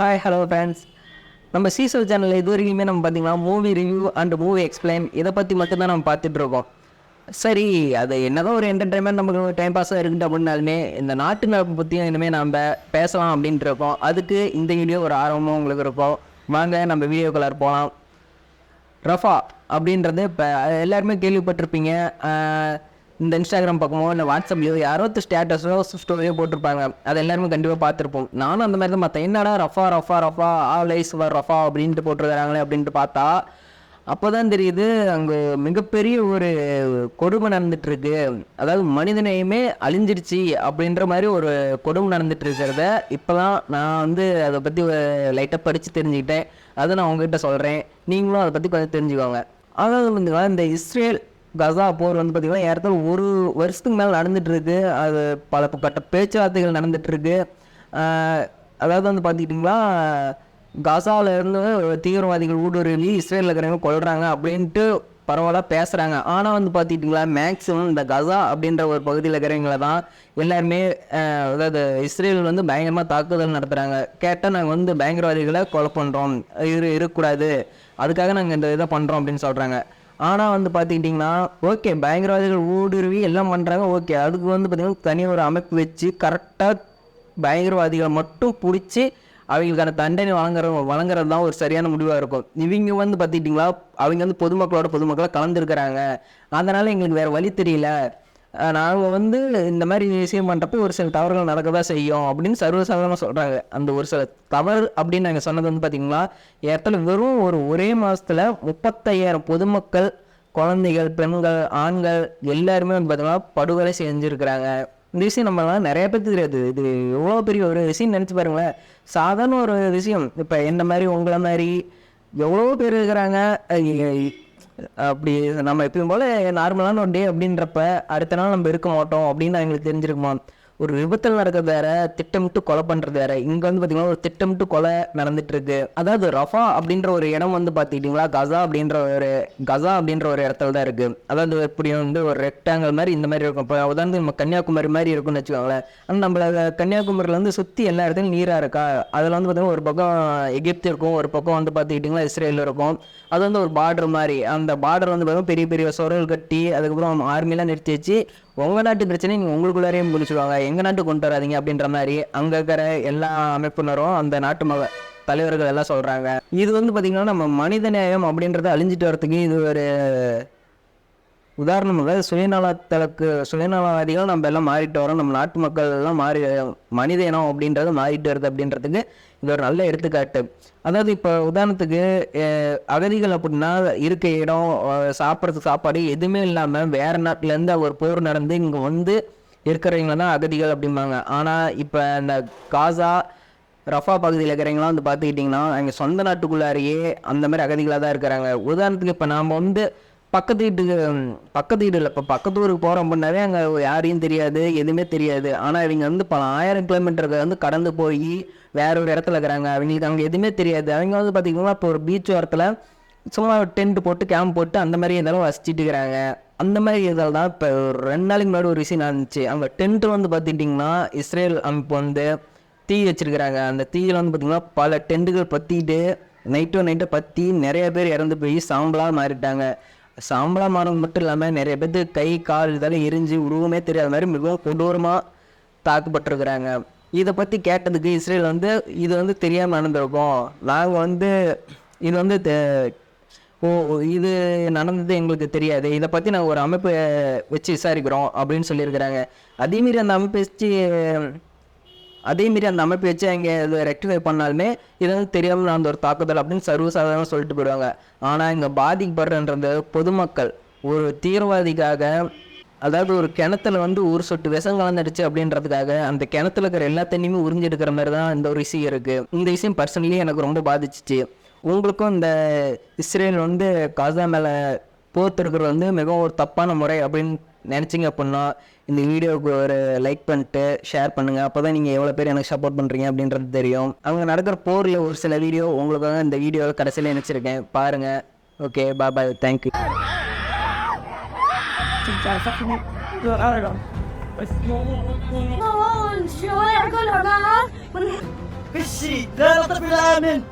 Hi hello friends நம்ம சீசல் சேனலில் இது வரைக்குமே நம்ம பார்த்தீங்கன்னா movie review and movie explain இதை பற்றி மட்டும்தான் நம்ம பார்த்துட்ருக்கோம் சரி அது என்னதான் ஒரு என்டர்டைன்மெண்ட் நமக்கு டைம் பாஸாக இருக்குது அப்படின்னாலுமே இந்த நாட்டு நடப்பு பற்றியும் இனிமேல் நம்ம பேசலாம் அப்படின்ட்டு இருக்கோம். அதுக்கு இந்த வீடியோ ஒரு ஆர்வமும் உங்களுக்கு இருக்கும். வாங்க நம்ம வீடியோ கலர் போகலாம் ரஃபா அப்படின்றது இப்போ எல்லாருமே கேள்விப்பட்டிருப்பீங்க. இந்த இன்ஸ்டாகிராம் பக்கமோ இல்லை வாட்ஸ்அப்லையோ யாரோ ஸ்டேட்டஸோ ஸ்டோரியோ போட்டிருப்பாங்க. அது எல்லாருமே கண்டிப்பாக பார்த்துருப்போம். நானும் அந்த மாதிரி தான் பார்த்தேன். என்னடா ரஃபா ரஃபா ரஃபா ஆ லைஸ் வர் ரஃபா அப்படின்ட்டு போட்டிருக்காங்களே அப்படின்ட்டு பார்த்தா அப்போ தான் தெரியுது அங்கே மிகப்பெரிய ஒரு கொடுமை நடந்துட்டுருக்கு. அதாவது மனிதநேயமே அழிஞ்சிருச்சு அப்படின்ற மாதிரி ஒரு கொடுமை நடந்துட்டு இருக்கிறத இப்போ தான் நான் வந்து அதை பற்றி லைட்டாக படித்து தெரிஞ்சுக்கிட்டேன். அதை நான் உங்ககிட்ட சொல்கிறேன் நீங்களும் அதை பற்றி கொஞ்சம் தெரிஞ்சுக்கோங்க. அதாவது இந்த இஸ்ரேல் கசா போர் வந்து பார்த்திங்கன்னா ஏறத்தால் ஒரு வருஷத்துக்கு மேலே நடந்துகிட்ருக்கு அது பல கட்ட பேச்சுவார்த்தைகள் நடந்துகிட்ருக்கு அதாவது வந்து பார்த்துக்கிட்டிங்களா கசாவிலேருந்து இருந்து தீவிரவாதிகள் ஊடுருவி இஸ்ரேலில் இருக்கிறவங்க கொள்கிறாங்க அப்படின்ட்டு பரவாயில்ல பேசுகிறாங்க ஆனால் வந்து பார்த்துக்கிட்டிங்களா மேக்ஸிமம் இந்த கசா அப்படின்ற ஒரு பகுதியில் இருக்கிறவங்கள தான் எல்லாருமே அதாவது இஸ்ரேல் வந்து பயங்கரமாக தாக்குதல் நடத்துகிறாங்க கேட்டால் நாங்கள் வந்து பயங்கரவாதிகளை கொலை பண்ணுறோம் இரு இருக்கக்கூடாது. அதுக்காக நாங்கள் இந்த இதை பண்ணுறோம் அப்படின்னு சொல்கிறாங்க ஆனால் வந்து பார்த்துக்கிட்டிங்கன்னா ஓகே பயங்கரவாதிகள் ஊடுருவி எல்லாம் பண்ணுறாங்க ஓகே அதுக்கு வந்து பார்த்திங்கன்னா தனியாக ஒரு அமைப்பு வச்சு கரெக்டாக பயங்கரவாதிகளை மட்டும் பிடிச்சி அவங்களுக்கான தண்டனை வழங்குற வழங்குறது தான் ஒரு சரியான முடிவாக இருக்கும். இவங்க வந்து பார்த்துக்கிட்டிங்களா அவங்க வந்து பொதுமக்களோட பொதுமக்களாக கலந்துருக்கிறாங்க. அதனால் எங்களுக்கு வேறு வழி தெரியல. நாங்கள் வந்து இந்த மாதிரி விஷயம் பண்ணுறப்ப ஒரு சில தவறுகள் நடக்க தான் செய்யும் அப்படின்னு சர்வசாதாரணமாக சொல்கிறாங்க அந்த ஒரு சில தவறு அப்படின்னு நாங்கள் சொன்னது வந்து பார்த்திங்களா ஏற்றாலும் வெறும் ஒரு ஒரே மாதத்தில் முப்பத்தையாயிரம் பொதுமக்கள் குழந்தைகள் பெண்கள் ஆண்கள் எல்லாருமே வந்து பார்த்திங்கன்னா படுகொலை செஞ்சுருக்கிறாங்க. இந்த விஷயம் நம்மளால் நிறைய பேருக்கு தெரியாது. இது எவ்வளோ பெரிய ஒரு விஷயம் நினச்சி பாருங்களேன். சாதாரண ஒரு விஷயம். இப்போ என்ன மாதிரி உங்களை மாதிரி எவ்வளோ பேர் இருக்கிறாங்க அப்படி நம்ம எப்பயும் போல் நார்மலான ஒரு டே அப்படின்றப்ப அடுத்த நாள் நம்ம இருக்க மாட்டோம் அப்படின்னு எங்களுக்கு தெரிஞ்சிருக்குமா? ஒரு விபத்தில் நடக்கிறது வேற திட்டமிட்டு கொலை பண்ணுறது வேற. இங்கே வந்து பார்த்தீங்கன்னா ஒரு திட்டமிட்டு கொலை நடந்துட்டு இருக்கு அதாவது ரஃபா அப்படின்ற ஒரு இடம் வந்து பார்த்துக்கிட்டிங்களா கசா அப்படின்ற ஒரு கசா அப்படின்ற ஒரு இடத்துல தான் இருக்கு. அதாவது எப்படி வந்து ஒரு ரெக்டாங்கல் மாதிரி இந்த மாதிரி இருக்கும். இப்போ உதாரணத்துக்கு நம்ம கன்னியாகுமரி மாதிரி இருக்கும்னு வச்சுக்கோங்களேன். ஆனால் நம்மள கன்னியாகுமரியில் வந்து சுற்றி எல்லா இடத்துலையும் நீராக இருக்கா? அதில் வந்து பார்த்தீங்கன்னா ஒரு பக்கம் எகிப்து இருக்கும். ஒரு பக்கம் வந்து பார்த்துக்கிட்டிங்களா இஸ்ரேல் இருக்கும். அது வந்து ஒரு பார்டர் மாதிரி. அந்த பார்டர் வந்து பார்த்தீங்கன்னா பெரிய பெரிய சுரல் கட்டி அதுக்கப்புறம் ஆர்மிலாம் நிறுத்தி வச்சு உங்கள் நாட்டு பிரச்சனை நீங்கள் உங்களுக்குள்ளாரையே முடிச்சுடுவாங்க. எங்கள் நாட்டு கொண்டு வராதீங்க அப்படின்ற மாதிரி அங்கே இருக்கிற எல்லா அமைப்பினரும் அந்த நாட்டு மக தலைவர்கள் எல்லாம் சொல்கிறாங்க இது வந்து பார்த்திங்கன்னா நம்ம மனித நேயம் அப்படின்றத அழிஞ்சிட்டு வரதுக்கு இது ஒரு உதாரணமாக சுயநலத்தலுக்கு சுயநலவாதிகள் நம்ம எல்லாம் மாறிட்டு வரோம். நம்ம நாட்டு மக்கள் எல்லாம் மாறி மனித இனம் அப்படின்றது மாறிட்டு வருது அப்படின்றதுக்கு இது ஒரு நல்ல எடுத்துக்காட்டு. அதாவது இப்போ உதாரணத்துக்கு அகதிகள் அப்படின்னா இருக்க இடம் சாப்பிட்றதுக்கு சாப்பாடு எதுவுமே இல்லாமல் வேறு நாட்டிலேருந்து ஒரு போர் நடந்து இங்கே வந்து இருக்கிறவங்க தான் அகதிகள் அப்படிம்பாங்க. ஆனால் இப்போ இந்த காசா ரஃபா பகுதியில் இருக்கிறவங்களாம் வந்து பார்த்துக்கிட்டிங்கன்னா எங்கள் சொந்த நாட்டுக்குள்ளாரையே அந்த மாதிரி அகதிகளாக தான் இருக்கிறாங்க. உதாரணத்துக்கு இப்போ நாம் வந்து பக்கத்து வீட்டுக்கு பக்கத்து வீடு இல்லை. இப்போ பக்கத்து ஊருக்கு போகிறோம் அப்படின்னாவே அங்கே யாரையும் தெரியாது எதுவுமே தெரியாது. ஆனால் இவங்க வந்து பல ஆயிரம் கிலோமீட்டருக்கு வந்து கடந்து போய் வேற ஒரு இடத்துல இருக்கிறாங்க. அவங்களுக்கு அவங்க எதுவுமே தெரியாது. அவங்க வந்து பார்த்திங்கன்னா இப்போ ஒரு பீச் ஓரத்தில் சும்மா டென்ட் போட்டு கேம்ப் போட்டு அந்த மாதிரி இருந்தாலும் வசிச்சுட்டு இருக்கிறாங்க. அந்த மாதிரி இதில் தான் இப்போ ஒரு ரெண்டு நாளைக்கு முன்னாடி ஒரு விஷயம் நடந்துச்சு. அங்கே டென்ட்டு வந்து பார்த்துட்டிங்கன்னா இஸ்ரேல் அமைப்பு வந்து தீ வச்சுருக்கிறாங்க. அந்த தீயில் வந்து பார்த்திங்கன்னா பல டென்ட்டுகள் பற்றிட்டு நைட்டோ நைட்டோ பற்றி நிறைய பேர் இறந்து போய் சாம்பலாக மாறிட்டாங்க. சாம்பலாக மாறது மட்டும் இல்லாமல் நிறைய பேர்த்து கை கால் இதெல்லாம் எரிஞ்சு உருவமே தெரியாத மாதிரி மிகவும் கொடூரமாக தாக்கப்பட்டிருக்கிறாங்க. இதை பற்றி கேட்டதுக்கு இஸ்ரேல் வந்து இது வந்து தெரியாமல் நடந்திருக்கோம். நாங்கள் வந்து இது வந்து ஓ ஓ, இது நடந்தது எங்களுக்கு தெரியாது. இதை பற்றி நாங்கள் ஒரு அமைப்பு வச்சு விசாரிக்கிறோம் அப்படின்னு சொல்லியிருக்கிறாங்க. அதேமாரி அந்த அமைப்பு வச்சு அதேமாரி அந்த அமைப்பு வச்சு அங்கே இதை ரெக்டிஃபை பண்ணாலுமே இது வந்து தெரியாமல் நடந்த ஒரு தாக்குதல் அப்படின்னு சர்வசாதாரணம் சொல்லிட்டு போயிடுவாங்க. ஆனால் இங்கே பாதிக்கப்படுறன்றது பொதுமக்கள். ஒரு தீவிரவாதிக்காக அதாவது ஒரு கிணத்துல வந்து ஒரு சொட்டு விஷம் கலந்துடுச்சு அப்படின்றதுக்காக அந்த கிணத்துல இருக்கிற எல்லா தண்ணியுமே உறிஞ்செடுக்கிற மாதிரி தான் இந்த ஒரு விஷயம் இருக்குது இந்த விஷயம் பர்சனலி எனக்கு ரொம்ப பாதிச்சிச்சு. உங்களுக்கும் இந்த இஸ்ரேல் வந்து காசா மேலே போர் தொடுக்கிறது வந்து மிகவும் ஒரு தப்பான முறை அப்படின்னு நினச்சிங்க அப்படின்னா இந்த வீடியோவுக்கு ஒரு லைக் பண்ணிட்டு ஷேர் பண்ணுங்கள் அப்போ தான் நீங்கள் எவ்வளோ பேர் எனக்கு சப்போர்ட் பண்ணுறீங்க அப்படின்றது தெரியும். அவங்க நடக்கிற போரில் ஒரு சில வீடியோ உங்களுக்காக இந்த வீடியோவில் கடைசியில் நினச்சிருக்கேன். பாருங்கள் ஓகே பாபாய் தேங்க்யூ بالشيء لا نطلب الامن